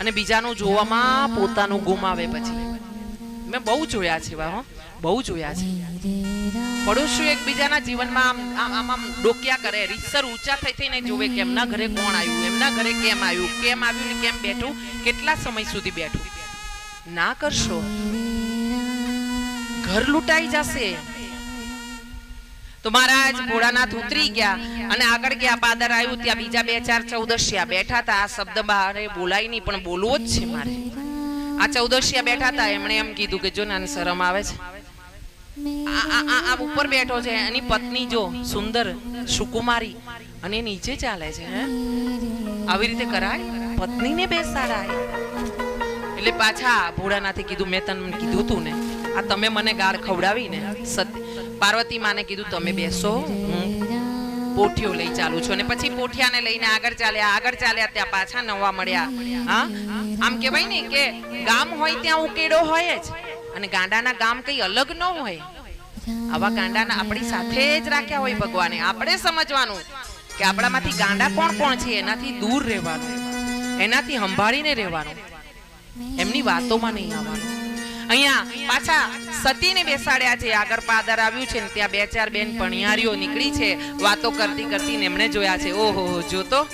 અને બીજાનું જોવામાં પોતાનું ગુમાવે પછી. મેં બહુ જોયા છે હો. બહુ જોયા છે. પડોશીઓ એકબીજાના જીવનમાં આમ આમ આમ ડોક્યા કરે. રીતસર ઊંચા થઈ થઈને જોવે કે એમના ઘરે કોણ આવ્યું? એમના ઘરે કેમ આવ્યું? કેમ આવ્યું ને કેમ બેઠું? કેટલા સમય સુધી બેઠું? ના કરશો. ઘર લૂંટાઈ જશે. તો મહારાજ ભોળાનાથ ઉતરી ગયા અને આગળ ગયા, પાદર આવ્યું, ત્યાં બીજા બે, ચાર ચૌદશિયા બેઠા હતા. આ શબ્દ બહાર બોલાય નહીં પણ બોલવો જ છે મારે. આ ચૌદશિયા બેઠા હતા, એમણે એમ કીધું કે જો નાની શરમ આવે છે. ઉપર બેઠો છે, એની પત્ની જો સુંદર સુકુમારી અને નીચે ચાલે છે, હે? આવી રીતે કરાય? પત્નીને બેસાડાય એટલે પાછા ભોળાનાથે કીધું, મેં તને કીધું તું ને, આ તમે મને ગાળ ખવડાવી ને સત્ય પાર્વતી માને કીધું, તમે બેસો, હું પોઠિયો લઈ ચાલુ છું. અને પછી પોઠિયાને લઈને આગળ ચાલ્યા આગળ ચાલ્યા ત્યાં પાછા નવા મળ્યા. હા? આમ કહેવાય ને કે ગામ હોય ત્યાં ઉકેડો હોય જ. અને ગાંડાના ગામ કઈ અલગ ન હોય. આવા ગાંડાના આપણી સાથે જ રાખ્યા હોય ભગવાને. આપણે સમજવાનું કે આપણામાંથી ગાંડા કોણ કોણ છે? એનાથી દૂર રહેવાનું. એનાથી સંભાળીને રહેવાનું. એમની વાતોમાં નહીં આવવાનું. અહીંયા પાછા સતીને બેસાડ્યા છે આગળ પાદર આવ્યું છે ને ત્યાં બે ચાર બેન પણિયારીઓ નીકળી છે વાતો કરતી કરતી એમણે જોયા છે ઓહો હો, જો તો.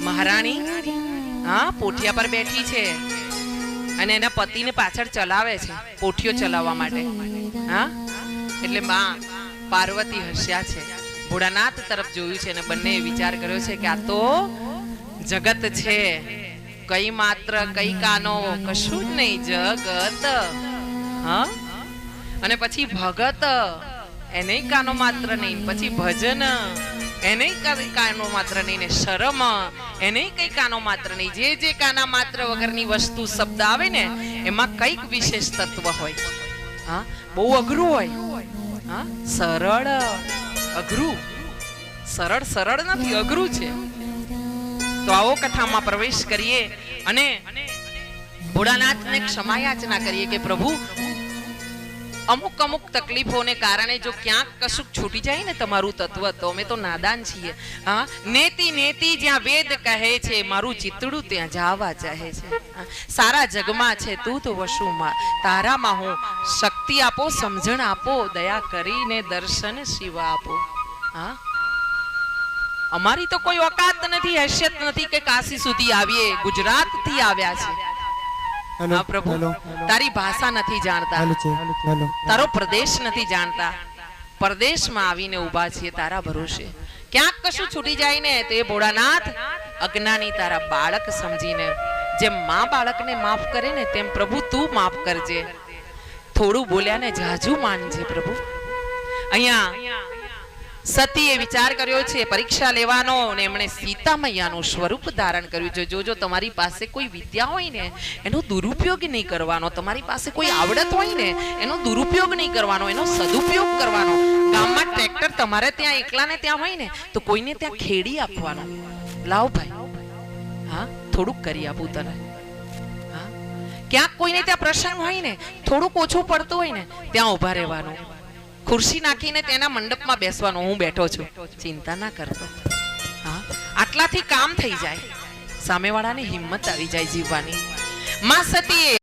મહારાણી હા પોઠિયા પર બેઠી છે અને એના પતિને પાછળ ચલાવે છે પોઠિયો ચલાવવા માટે. હા? એટલે માં પાર્વતી હસ્યા છે. ભોળાનાથ તરફ જોયું છે અને બંને વિચાર કર્યો છે કે આ તો જગત છે. કઈ માત્ર કઈ કાનો, કશું જ નહીં, જગત. હ? અને પછી ભગત, એને કાનો માત્ર નહીં, પછી ભજન, એને કઈ કાનો માત્ર નહીં ને શરમ, એને કઈ કાનો માત્ર નહીં. જે જે કાના માત્ર વગરની વસ્તુ શબ્દ આવે ને, એમાં કંઈક વિશેષ તત્વ હોય. હા? બહુ અઘરું હોય. હા? સરળ, અઘરું. સરળ સરળ નથી, અઘરું છે. તો આવો કથામાં પ્રવેશ કરીએ અને ભોળાનાથને ક્ષમા યાચના કરીએ કે પ્રભુ, અમુક અમુક તકલીફોને કારણે જો ક્યાંક કશુંક છૂટી જાય ને તમારું તત્વ, તો અમે તો નાદાન છીએ. હા, નેતી નેતી જ્યાં વેદ કહે છે, મારું ચિતડું ત્યાં જાવા ચાહે છે. સારા જગમાં છે, તું તો વશુમાં તારામાં હું શક્તિ આપો, સમજણ આપો, દયા કરીને દર્શન શિવા આપો. હા અમારી તો કોઈ ઓકાત નથી હેસિયત નથી કે કાશી સુધી આવીએ ગુજરાતથી આવ્યા છે. પ્રભુ. તારી ભાષા નથી જાણતા. તારો પ્રદેશ નથી જાણતા. પરદેશમાં આવીને ઊભા છીએ તારા ભરોસે. ક્યાંક કશું છૂટી જાય ને તો એ ભોળાનાથ અજ્ઞાની તારા બાળક સમજીને જેમ મા બાળકને માફ કરે ને તેમ પ્રભુ તું માફ કરજે. થોડું બોલ્યા ને જાજુ માનજે પ્રભુ. અહીંયા સતીએ વિચાર કર્યો છે, પરીક્ષા લેવાનો અને એમણે સીતા મૈયાનું સ્વરૂપ ધારણ કર્યું છે. જોજો તમારી પાસે કોઈ વિદ્યા હોય ને, એનો દુરુપયોગ નહીં કરવાનો. તમારી પાસે કોઈ આવડત હોય ને, એનો દુરુપયોગ નહીં કરવાનો, એનો સદુપયોગ કરવાનો. ગામમાં ટ્રેક્ટર તમારે ત્યાં એકલાને ત્યાં હોય ને, તો કોઈને ત્યાં ખેડી આપવાનો. લાવ ભાઈ. હા, થોડુંક કરી આપું તને. ક્યાંક કોઈને ત્યાં પ્રસંગ હોય ને, થોડુંક ઓછું પડતું હોય ને, ત્યાં ઊભા રહેવાનું. ખુરશી નાખીને તેના મંડપમાં બેસવાનું હું બેઠો છું. ચિંતા ના કરતો. હા, આટલાથી કામ થઈ જાય. સામેવાળાને હિંમત આવી જાય જીવવાની. માં સતીએ